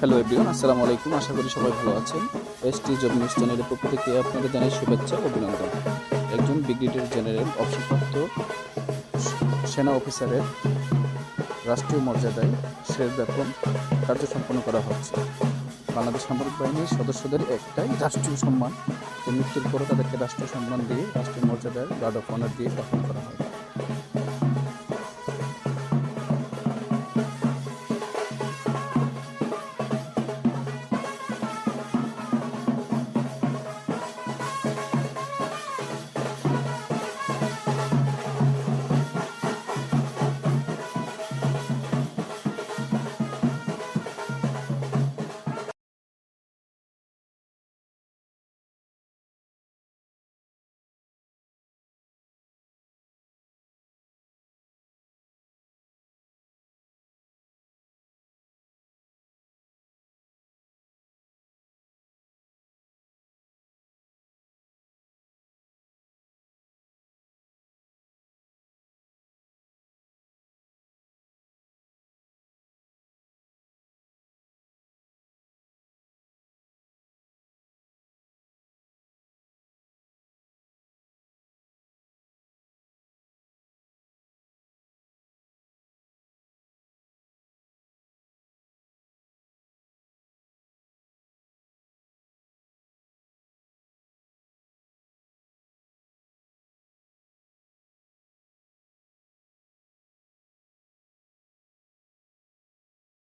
Hello everyone আসসালামু আলাইকুম আশা করি সবাই ভালো আছেন। এস টি জব নিউজ চ্যানেলের পক্ষ থেকে আপনাদের জানাই শুভেচ্ছা অভিনন্দন। একজন ব্রিগেডিয়ার জেনারেল, অবসরপ্রাপ্ত সেনা অফিসারের রাষ্ট্রীয় মর্যাদায় শেষ বেতন কার্য সম্পন্ন করা হচ্ছে। বাংলাদেশ সামরিক বাহিনীর সদস্যদের একটাই রাষ্ট্রীয় সম্মান। যে মৃত্যুর পরে তাদেরকে রাষ্ট্রীয় সম্মান দিয়ে, রাষ্ট্রীয় মর্যাদায় গার্ড অফ অনার দিয়ে দাফন করা হয়।